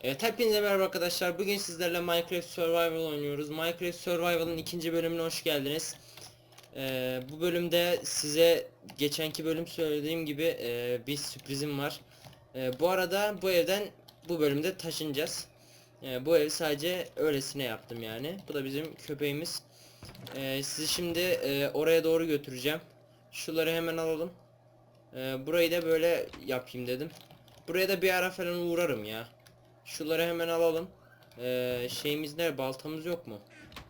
Evet hepinize merhaba arkadaşlar. Bugün sizlerle Minecraft Survival oynuyoruz. Minecraft Survival'ın ikinci bölümüne hoş geldiniz. Ee, bu bölümde size geçenki bölüm söylediğim gibi e, bir sürprizim var. Ee, bu arada bu evden bu bölümde taşınacağız. Ee, bu evi sadece öylesine yaptım yani. Bu da bizim köpeğimiz. Ee, sizi şimdi e, oraya doğru götüreceğim. Şuları hemen alalım. Ee, burayı da böyle yapayım dedim. Buraya da bir ara falan uğrarım ya. Şuları hemen alalım. Ee, şeyimiz ne? Baltamız yok mu?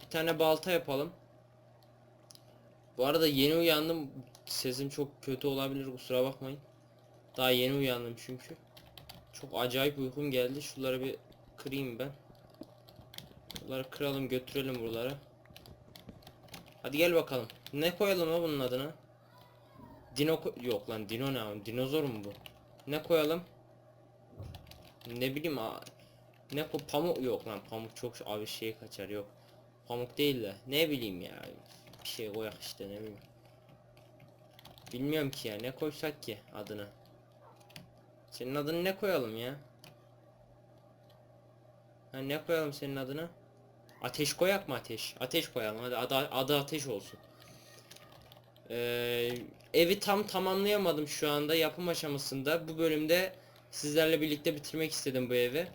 Bir tane balta yapalım. Bu arada yeni uyandım. Sesim çok kötü olabilir kusura bakmayın. Daha yeni uyandım çünkü. Çok acayip uykum geldi. Şuları bir kırayım ben. Bunları kıralım götürelim buralara. Hadi gel bakalım. Ne koyalım ha bunun adına? Dino yok lan dino ne? Dinozor mu bu? Ne koyalım? Ne bileyim a ne pamuk yok lan pamuk çok abi şey kaçar yok. Pamuk değil de ne bileyim ya bir şey koyak işte ne bileyim. Bilmiyorum ki ya ne koysak ki adını. Senin adını ne koyalım ya? Ha ne koyalım senin adını? Ateş koyak mı ateş? Ateş koyalım hadi adı, adı ateş olsun. Ee, evi tam tamamlayamadım şu anda yapım aşamasında. Bu bölümde sizlerle birlikte bitirmek istedim bu evi.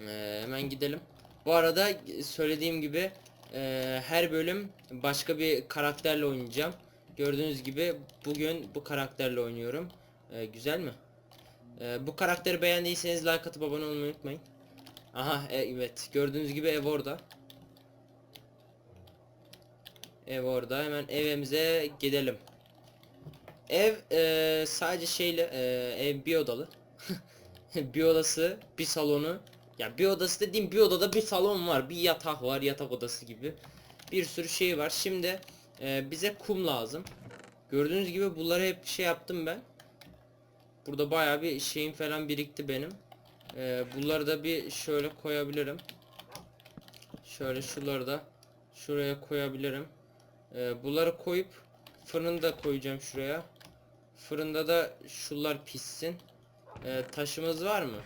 Ee, hemen gidelim. Bu arada söylediğim gibi e, her bölüm başka bir karakterle oynayacağım. Gördüğünüz gibi bugün bu karakterle oynuyorum. Ee, güzel mi? Ee, bu karakteri beğendiyseniz like atıp abone olmayı unutmayın. Aha e- evet gördüğünüz gibi ev orada. Ev orada hemen evimize gidelim. Ev e, sadece şeyle e, ev bir odalı. bir odası, bir salonu. Ya bir odası dediğim bir odada bir salon var, bir yatak var, yatak odası gibi. Bir sürü şey var. Şimdi e, bize kum lazım. Gördüğünüz gibi bunları hep şey yaptım ben. Burada bayağı bir şeyim falan birikti benim. E, bunları da bir şöyle koyabilirim. Şöyle şunları da şuraya koyabilirim. E, bunları koyup fırında koyacağım şuraya. Fırında da şunlar pişsin. Ee, taşımız var mı?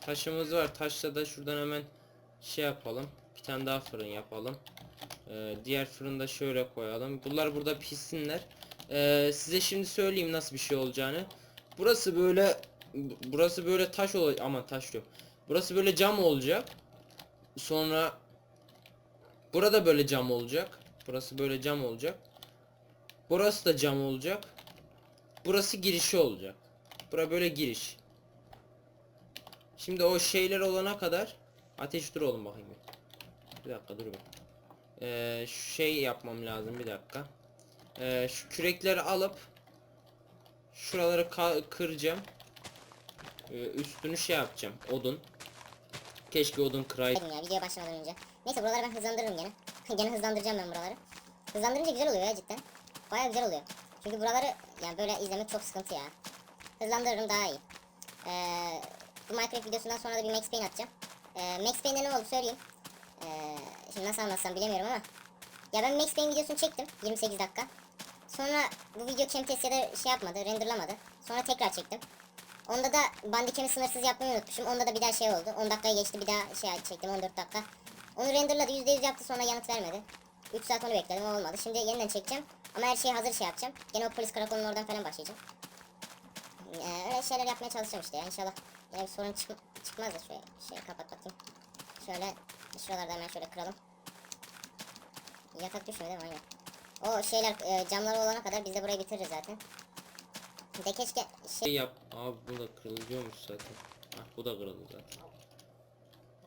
Taşımız var. Taşla da şuradan hemen şey yapalım. Bir tane daha fırın yapalım. Ee, diğer fırında şöyle koyalım. Bunlar burada pişsinler. Ee, size şimdi söyleyeyim nasıl bir şey olacağını. Burası böyle bu- burası böyle taş olacak ama taş diyor. Burası böyle cam olacak. Sonra burada böyle cam olacak. Burası böyle cam olacak. Burası da cam olacak. Burası girişi olacak. Bura böyle giriş. Şimdi o şeyler olana kadar ateş dur oğlum bakayım. bir. Dakika dur bir. Ee, şey yapmam lazım bir dakika. Ee, şu kürekleri alıp şuraları kıracağım. Ee, üstünü şey yapacağım. Odun. Keşke odun kıraydım. ya videoya başlamadan önce. Neyse buraları ben hızlandırırım gene. gene hızlandıracağım ben buraları. Hızlandırınca güzel oluyor ya cidden. Baya güzel oluyor. Çünkü buraları yani böyle izlemek çok sıkıntı ya. Hızlandırırım daha iyi. Ee, bu Minecraft videosundan sonra da bir Max Payne atacağım. Ee, Max Payne'de ne oldu söyleyeyim. Ee, şimdi nasıl anlatsam bilemiyorum ama. Ya ben Max Payne videosunu çektim 28 dakika. Sonra bu video Camtasia'da şey yapmadı, renderlamadı. Sonra tekrar çektim. Onda da bandikemi sınırsız yapmayı unutmuşum. Onda da bir daha şey oldu. 10 dakikaya geçti bir daha şey çektim 14 dakika. Onu renderladı %100 yaptı sonra yanıt vermedi. 3 saat onu bekledim olmadı. Şimdi yeniden çekeceğim. Ama her şeyi hazır şey yapacağım. Gene o polis karakolunun oradan falan başlayacağım. Ee, öyle şeyler yapmaya çalışacağım işte ya inşallah. Yine bir sorun çık çıkmaz da şöyle şey kapat bakayım. Şöyle şuralarda hemen şöyle kıralım. Yatak değil mi? Aynen. O şeyler e, camları olana kadar biz de burayı bitiririz zaten. De keşke şey Şey yap. Abi bu da kırılıyormuş zaten. Ah bu da kırıldı zaten.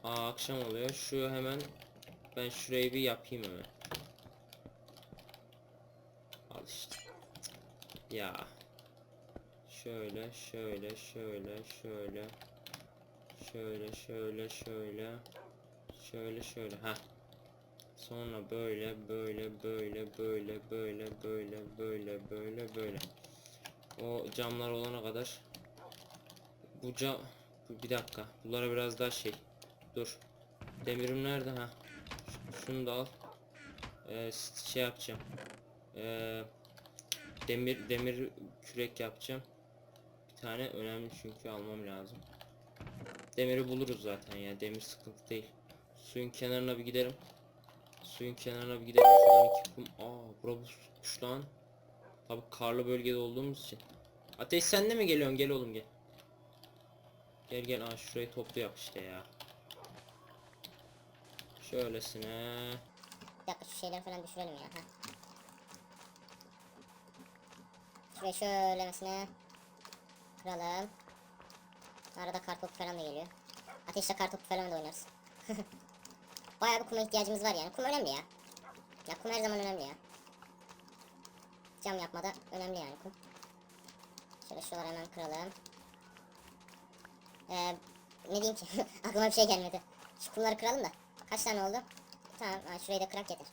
Aa akşam oluyor. Şu hemen ben şurayı bir yapayım hemen. Al işte. Ya. Şöyle şöyle şöyle şöyle. Şöyle şöyle şöyle. Şöyle şöyle. Ha. Sonra böyle böyle böyle böyle böyle böyle böyle böyle böyle. O camlar olana kadar bu cam bir dakika. Bunlara biraz daha şey dur. Demirim nerede? Ha. Şunu da al. Ee, şey yapacağım. Ee, demir demir kürek yapacağım bir tane önemli çünkü almam lazım Demiri buluruz zaten ya. Demir sıkıntı değil. Suyun kenarına bir gidelim. Suyun kenarına bir gidelim. Şuradan iki kum. Aa bura buzmuş lan. Tabi karlı bölgede olduğumuz için. Ateş sen de mi geliyorsun? Gel oğlum gel. Gel gel. Aa şurayı toplu yap işte ya. Şöylesine. Bir dakika şu şeyleri falan düşürelim ya. Ha. Şurayı şöylemesine kıralım. Arada kartopu falan da geliyor. Ateşle kartopu falan da oynarız. Bayağı bir kuma ihtiyacımız var yani. Kum önemli ya. Ya kum her zaman önemli ya. Cam yapmada önemli yani kum. Şöyle şuraları hemen kıralım. Ee, ne diyeyim ki? Aklıma bir şey gelmedi. Şu kumları kıralım da. Kaç tane oldu? Tamam, ha, şurayı da kırak getir.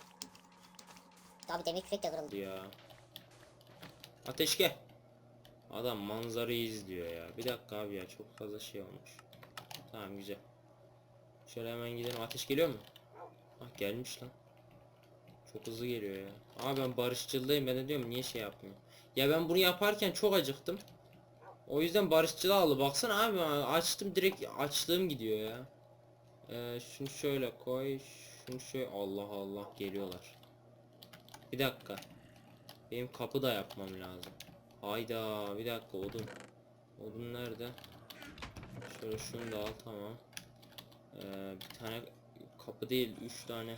Abi demir kürek de kırıldı. Ya. Ateş gel. Adam manzarayı izliyor ya. Bir dakika abi ya çok fazla şey olmuş. Tamam güzel. Şöyle hemen gidelim. Ateş geliyor mu? Ah gelmiş lan. Çok hızlı geliyor ya. Abi ben barışçıldayım ben de diyorum niye şey yapmıyor. Ya ben bunu yaparken çok acıktım. O yüzden barışçılığa aldı. Baksana abi açtım direkt açlığım gidiyor ya. Ee, şunu şöyle koy. Şunu şöyle Allah Allah geliyorlar. Bir dakika. Benim kapı da yapmam lazım. Hayda bir dakika odun. Odun nerede? Şöyle şunu da al tamam. Ee, bir tane kapı değil üç tane.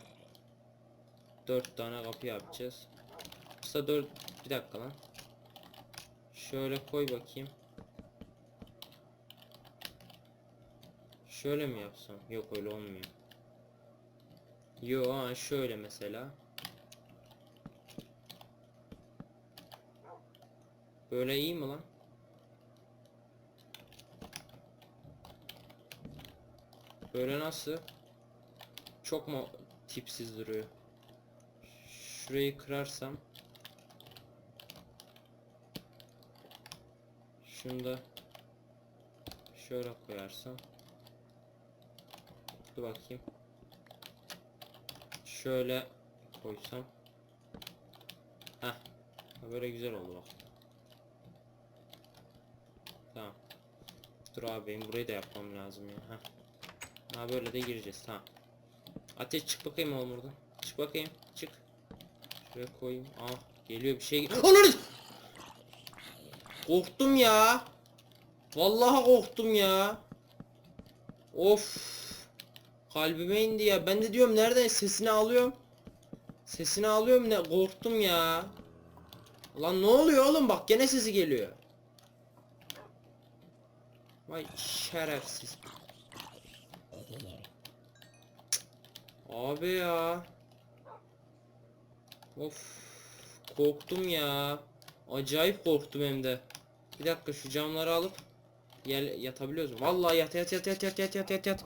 Dört tane kapı yapacağız. Kısa dört bir dakika lan. Şöyle koy bakayım. Şöyle mi yapsam? Yok öyle olmuyor. Yo ha şöyle mesela. Böyle iyi mi lan? Böyle nasıl? Çok mu tipsiz duruyor? Şurayı kırarsam Şunu da şöyle koyarsam Dur bakayım Şöyle koysam Heh Böyle güzel oldu bak Tamam. Dur abi benim burayı da yapmam lazım ya. Heh. Ha böyle de gireceğiz tamam. Ateş çık bakayım oğlum buradan. Çık bakayım. Çık. Şuraya koyayım. Ah geliyor bir şey. Ananı! Korktum ya. Vallahi korktum ya. Of. Kalbime indi ya. Ben de diyorum nereden sesini alıyorum. Sesini alıyorum ne korktum ya. Lan ne oluyor oğlum bak gene sesi geliyor. Vay şerefsiz. Abi ya. Of. Korktum ya. Acayip korktum hem de. Bir dakika şu camları alıp yer yatabiliyoruz? Vallahi yat yat yat yat yat yat yat yat yat.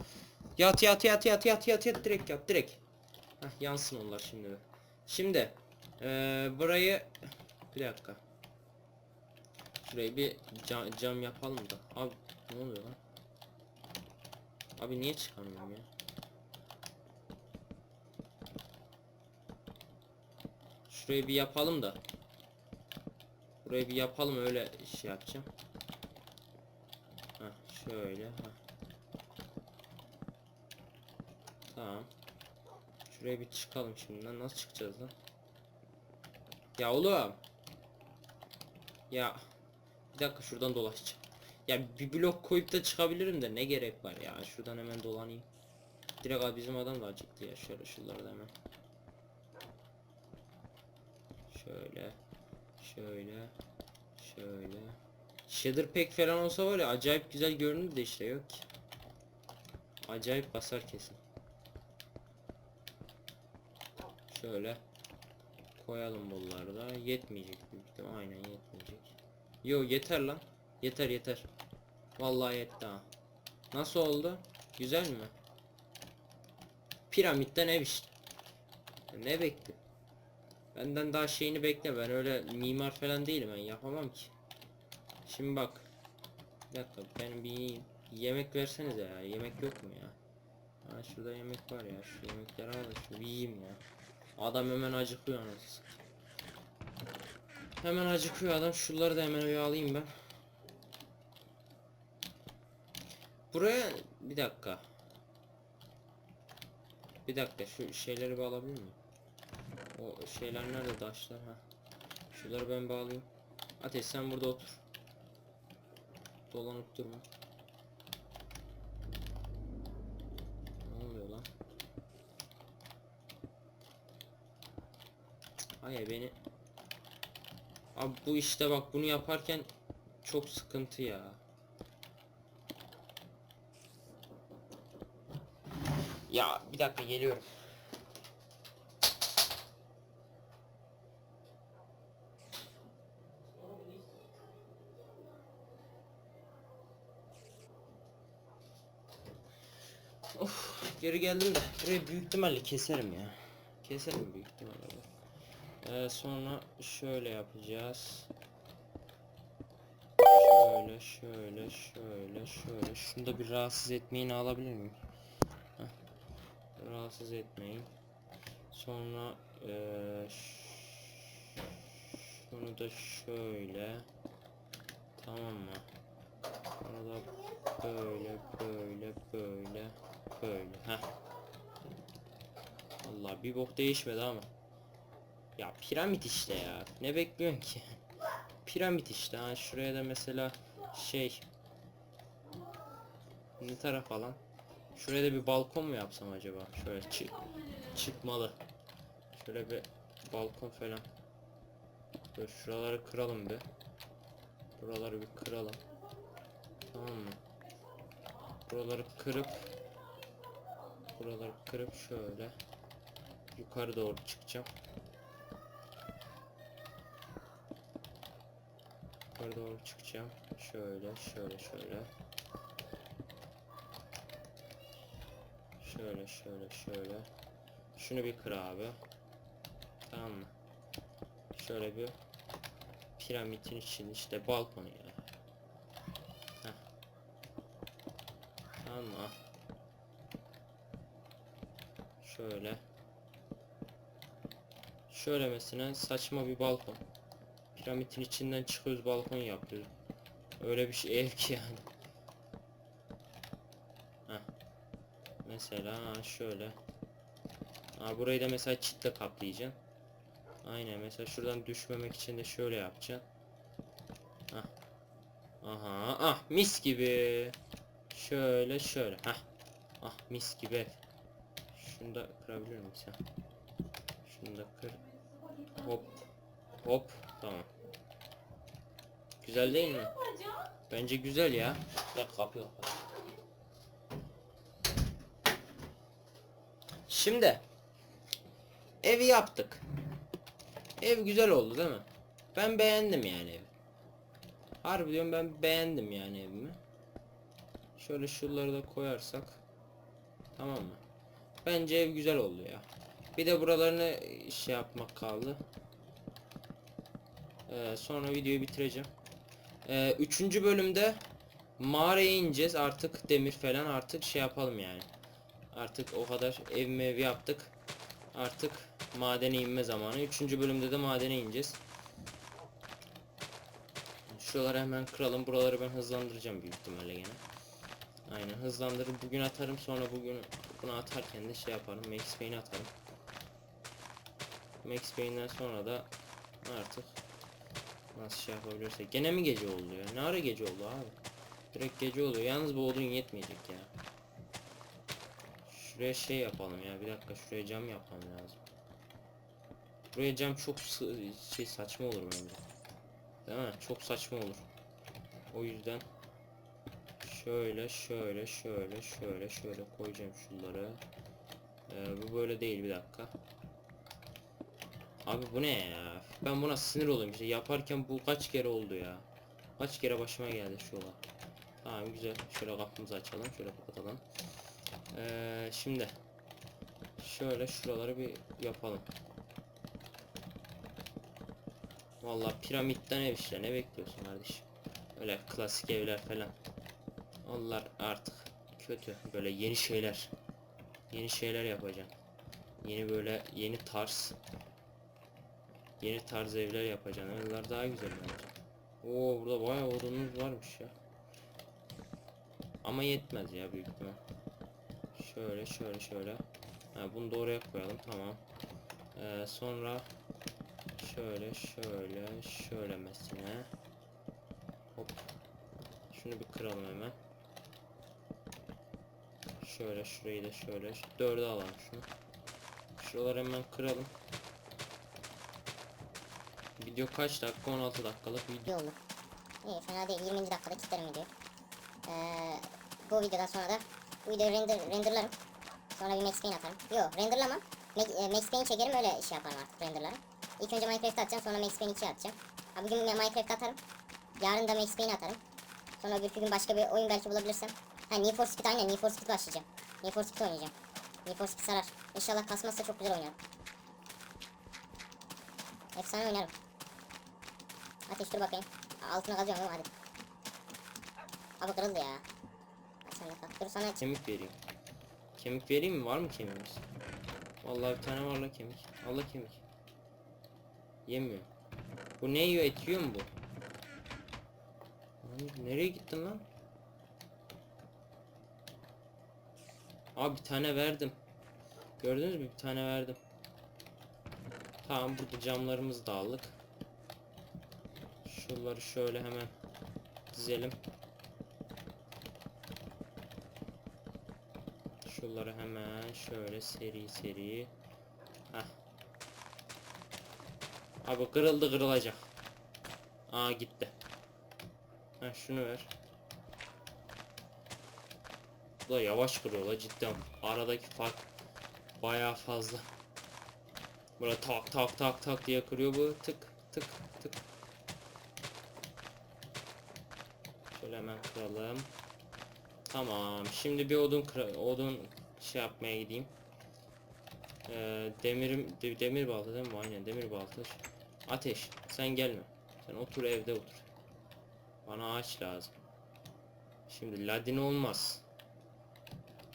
Yat yat yat yat yat yat yat direkt yat direkt. Heh, yansın onlar şimdi. Şimdi eee burayı bir dakika. Şurayı bir cam, cam yapalım da. Abi ne oluyor lan? Abi niye çıkamıyorum ya? Şurayı bir yapalım da. Burayı bir yapalım öyle şey yapacağım. Heh, şöyle. Heh. Tamam. Şuraya bir çıkalım şimdiden. Nasıl çıkacağız lan? Ya oğlum. Ya. Bir dakika şuradan dolaşacağım. Ya bir blok koyup da çıkabilirim de ne gerek var ya. Şuradan hemen dolanayım. Direkt abi bizim adam da acıktı ya. Şöyle şuraları da hemen. Şöyle. Şöyle. Şöyle. Shader pack falan olsa var ya acayip güzel görünür de işte yok ki. Acayip basar kesin. Şöyle koyalım bunları da yetmeyecek büyük ihtimal aynen yetmeyecek. Yo yeter lan. Yeter yeter. Vallahi yetti ha. Nasıl oldu? Güzel mi? Piramitten ev işte. Ne bekle? Benden daha şeyini bekle. Ben öyle mimar falan değilim ben yapamam ki. Şimdi bak. Bir dakika ben bir yemek versenize ya. Yemek yok mu ya? Ha şurada yemek var ya. Şu yemekleri al da bir yiyeyim ya. Adam hemen acıkıyor anasını. Hemen acıkıyor adam. Şunları da hemen öyle alayım ben. Buraya bir dakika. Bir dakika şu şeyleri bağlayabilir miyim? O şeyler nerede taşlar ha? Şunları ben bağlayayım. Ateş sen burada otur. Dolanıp durma. Ne oluyor lan? Hayır beni Abi bu işte bak bunu yaparken çok sıkıntı ya. Ya bir dakika geliyorum. Of geri geldim de burayı büyük ihtimalle keserim ya. Keserim büyük ihtimalle. Ee, sonra şöyle yapacağız. Şöyle şöyle şöyle şöyle. Şunu da bir rahatsız etmeyini alabilir miyim? Rahatsız etmeyin. Sonra ş- şunu da şöyle. Tamam mı? Sonra da böyle böyle böyle böyle. Heh. Allah bir bok değişmedi ama. Ya piramit işte ya. Ne bekliyorsun ki? Piramit işte. Ha şuraya da mesela şey ne taraf falan. Şuraya da bir balkon mu yapsam acaba? Şöyle çı- çıkmalı. Şöyle bir balkon falan. Dur şuraları kıralım bir. Buraları bir kıralım. Tamam mı? Buraları kırıp Buraları kırıp şöyle yukarı doğru çıkacağım. Yukarı doğru çıkacağım. Şöyle, şöyle, şöyle. Şöyle, şöyle, şöyle. Şunu bir kır abi. Tamam mı? Şöyle bir piramidin için işte balkon ya. Tamam mı? Al. Şöyle. Şöyle mesela saçma bir balkon. Piramidin içinden çıkıyoruz balkon yapıyoruz. Öyle bir şey ev ki yani. Mesela şöyle. Ha burayı da mesela çitle kaplayacaksın. Aynen mesela şuradan düşmemek için de şöyle yapacaksın. Hah. Aha ah mis gibi. Şöyle şöyle. Hah. Ah mis gibi ev. Şunu da kırabilir misin? Şunu da kır. Hop. Hop. Tamam. Güzel değil mi? Bence güzel ya. Ya kapı kapat. Şimdi evi yaptık. Ev güzel oldu değil mi? Ben beğendim yani evi. Harbi diyorum ben beğendim yani evimi. Şöyle şunları da koyarsak tamam mı? Bence ev güzel oldu ya. Bir de buralarını şey yapmak kaldı. Ee, sonra videoyu bitireceğim. Ee, üçüncü bölümde mağaraya ineceğiz. Artık demir falan artık şey yapalım yani. Artık o kadar ev mev yaptık. Artık madene inme zamanı. Üçüncü bölümde de madene ineceğiz. Şuraları hemen kıralım. Buraları ben hızlandıracağım büyük ihtimalle gene. Aynen hızlandırır. Bugün atarım sonra bugün bunu atarken de şey yaparım. Max Payne'i atarım. Max Payne'den sonra da artık nasıl şey yapabilirsek. Gene mi gece oldu ya? Ne ara gece oldu abi? Direkt gece oluyor. Yalnız bu odun yetmeyecek ya. Şuraya şey yapalım ya. Bir dakika şuraya cam yapmam lazım. Buraya cam çok şey saçma olur bence. Değil mi? Çok saçma olur. O yüzden şöyle şöyle şöyle şöyle şöyle koyacağım şunları. Ee, bu böyle değil bir dakika. Abi bu ne ya? Ben buna sinir oluyorum işte yaparken bu kaç kere oldu ya. Kaç kere başıma geldi şu olay. Tamam güzel. Şöyle kapımızı açalım. Şöyle kapatalım. Ee, şimdi şöyle şuraları bir yapalım. Vallahi piramitten ev işte ne bekliyorsun kardeşim? Öyle klasik evler falan. Onlar artık kötü. Böyle yeni şeyler. Yeni şeyler yapacağım. Yeni böyle yeni tarz. Yeni tarz evler yapacağım. Onlar daha güzel bence. Oo burada bayağı odunumuz varmış ya. Ama yetmez ya büyük ihtimal. Şöyle şöyle şöyle. Ha, bunu da oraya koyalım tamam. Ee, sonra şöyle şöyle şöyle mesela. Hop. Şunu bir kıralım hemen. Şöyle şurayı da şöyle. Dörde alalım şunu. Şuraları hemen kıralım. Video kaç dakika? 16 dakikalık video. Oldu. İyi fena değil. 20. dakikada kilitlerim videoyu. Ee, bu videodan sonra da bu videoyu render, renderlarım. Sonra bir Max Payne atarım. Yok renderlamam. Max, e, Payne çekerim öyle şey yaparım artık renderlarım. İlk önce Minecraft atacağım sonra Max Payne 2 atacağım. Ha, bugün Minecraft atarım. Yarın da Max Payne atarım. Sonra öbürkü gün başka bir oyun belki bulabilirsem. Ha Need for Speed aynen Need for Speed başlayacağım. Need for Speed oynayacağım. Need for Speed sarar. İnşallah kasmazsa çok güzel oynarım. Efsane oynarım. Ateş dur bakayım. Altına kazıyorum oğlum hadi. Abi kırıldı ya. Açalım bakalım. Dur sana. Kemik vereyim. Kemik vereyim mi? Var mı kemiğimiz? Vallahi bir tane var la kemik. Allah kemik. Yemiyor. Bu ne yiyor? Et yiyor mu bu? Nereye gittin lan? Abi bir tane verdim. Gördünüz mü? Bir tane verdim. Tamam burada camlarımızı da aldık. Şunları şöyle hemen dizelim. Şunları hemen şöyle seri seri. Heh. Abi kırıldı kırılacak. Aa gitti. Heh şunu ver. Bu da yavaş kırıyor la cidden. Aradaki fark bayağı fazla. Böyle tak tak tak tak diye kırıyor bu. Tık tık tık. Şöyle hemen kıralım. Tamam. Şimdi bir odun odun şey yapmaya gideyim. Ee, demirim de- demir balta değil mi? Aynen demir balta. Ateş. Sen gelme. Sen otur evde otur. Bana ağaç lazım. Şimdi ladin olmaz.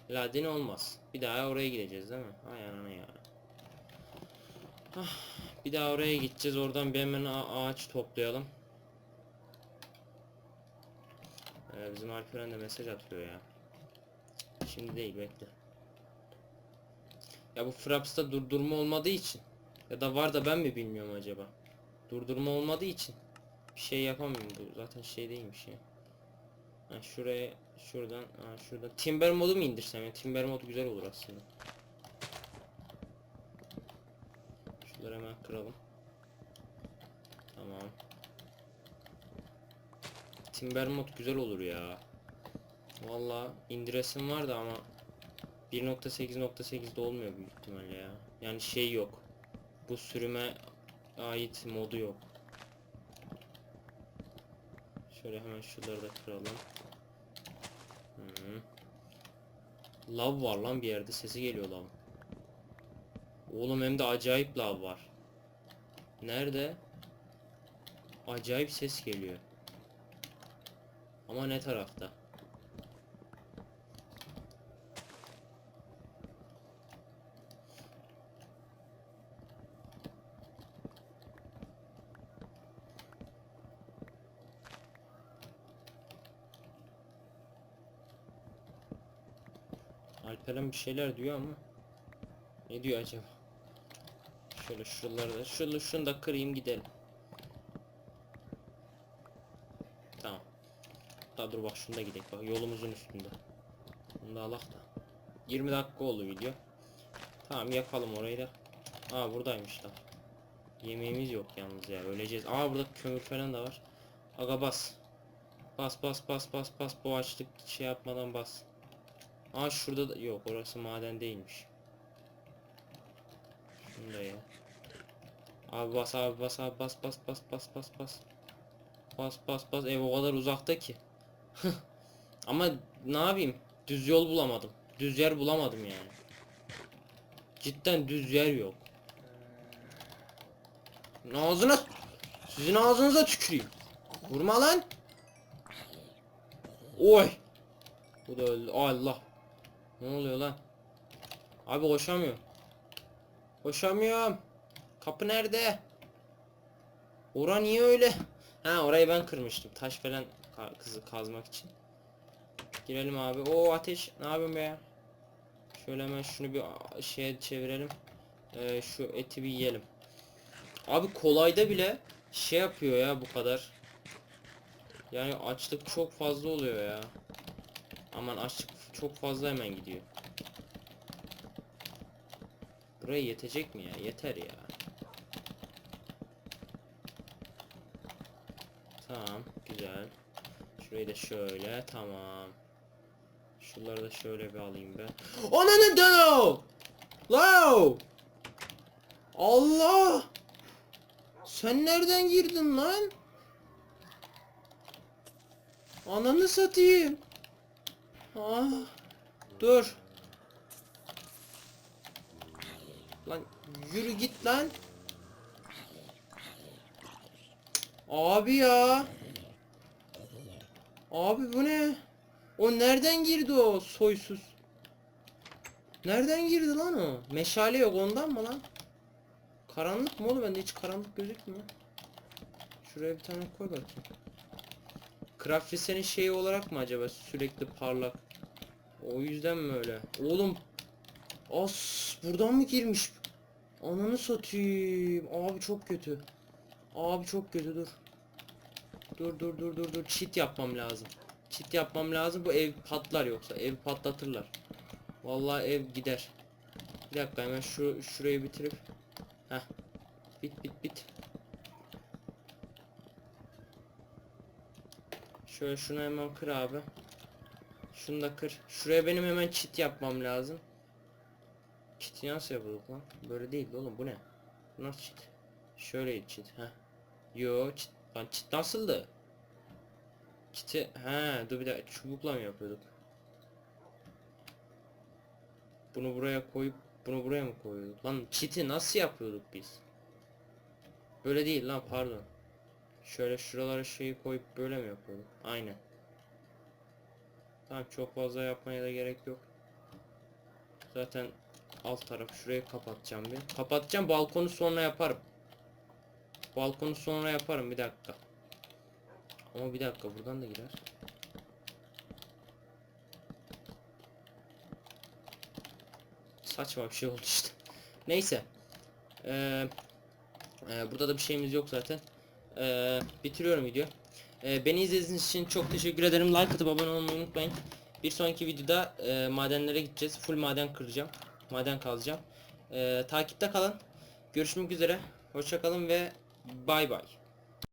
Ladin olmaz. Bir daha oraya gideceğiz değil mi? Ay anana ya. Ah, bir daha oraya gideceğiz. Oradan bir hemen ağaç toplayalım. Ee, bizim Alperen de mesaj atıyor ya. Şimdi değil bekle. Ya bu Fraps'ta durdurma olmadığı için ya da var da ben mi bilmiyorum acaba. Durdurma olmadığı için bir şey yapamıyorum. Bu zaten şey değilmiş ya. Ha, şuraya şuradan ha, şurada Timber modu mu indirsem ya? Timber modu güzel olur aslında. Şunları hemen kıralım. Tamam. Timber mod güzel olur ya. Valla indiresim vardı ama 1.8.8'de olmuyor büyük ihtimalle ya. Yani şey yok. Bu sürüme ait modu yok. Şöyle hemen şunları da kıralım. Hı. Lav var lan bir yerde sesi geliyor lav. Oğlum hem de acayip lav var. Nerede? Acayip ses geliyor. Ama ne tarafta? Alperen bir şeyler diyor ama ne diyor acaba? Şöyle şuraları da şunu, şunu da kırayım gidelim. Tamam. Daha dur bak şunda gidelim bak yolumuzun üstünde. Bunu da alak da. 20 dakika oldu video. Tamam yapalım orayı da. Aa buradaymış da. Yemeğimiz yok yalnız ya öleceğiz. Aa burada kömür falan da var. Aga bas. Bas bas bas bas bas bu açlık şey yapmadan bas. Aa şurada da yok orası maden değilmiş. Şunda ya. Abi bas abi bas abi bas bas bas bas bas bas. Bas bas bas ev o kadar uzakta ki. Ama ne yapayım? Düz yol bulamadım. Düz yer bulamadım yani. Cidden düz yer yok. Ağzına sizin ağzınıza tüküreyim. Vurma lan. Oy. Bu da öldü. Allah. Ne oluyor lan? Abi koşamıyorum. Koşamıyorum. Kapı nerede? Ora niye öyle? Ha orayı ben kırmıştım. Taş falan kızı kazmak için. Girelim abi. O ateş ne yapıyorsun be? Şöyle hemen şunu bir şeye çevirelim. Ee, şu eti bir yiyelim. Abi kolayda bile şey yapıyor ya bu kadar. Yani açlık çok fazla oluyor ya. Aman açlık çok fazla hemen gidiyor. Buraya yetecek mi ya? Yeter ya. Tamam, güzel. Şurayı da şöyle, tamam. Şunları da şöyle bir alayım ben. Ananı dano! Wow! Allah! Sen nereden girdin lan? Ananı satayım. Ah, dur. Lan yürü git lan. Abi ya. Abi bu ne? O nereden girdi o soysuz? Nereden girdi lan o? Meşale yok ondan mı lan? Karanlık mı oğlum? Bende hiç karanlık gözükmüyor. Şuraya bir tane koy bakayım. Crafty senin şeyi olarak mı acaba sürekli parlak? O yüzden mi öyle? Oğlum As buradan mı girmiş? Ananı satayım. Abi çok kötü. Abi çok kötü dur. Dur dur dur dur dur. Cheat yapmam lazım. Cheat yapmam lazım. Bu ev patlar yoksa. Ev patlatırlar. Vallahi ev gider. Bir dakika hemen şu şurayı bitirip. Heh. Bit bit bit. Şöyle şunu hemen kır abi. Şunu da kır. Şuraya benim hemen çit yapmam lazım. Çiti nasıl yapıyorduk lan? Böyle değildi oğlum bu ne? Nasıl çit? Şöyle çit ha. Yo çit lan çit nasıldı? Çiti he dur bir dakika çubukla mı yapıyorduk? Bunu buraya koyup bunu buraya mı koyuyorduk? Lan çiti nasıl yapıyorduk biz? Böyle değil lan pardon. Şöyle şuralara şeyi koyup böyle mi yapıyorduk? Aynen. Tamam çok fazla yapmaya da gerek yok. Zaten alt taraf şurayı kapatacağım bir. Kapatacağım balkonu sonra yaparım. Balkonu sonra yaparım bir dakika. Ama bir dakika buradan da girer. Saçma bir şey oldu işte. Neyse. Ee, e, burada da bir şeyimiz yok zaten. Ee, bitiriyorum video. Ee, beni izlediğiniz için çok teşekkür ederim. Like atıp abone olmayı unutmayın. Bir sonraki videoda e, madenlere gideceğiz. Full maden kıracağım. Maden kazacağım. Ee, takipte kalın. Görüşmek üzere. Hoşça kalın ve bay bay.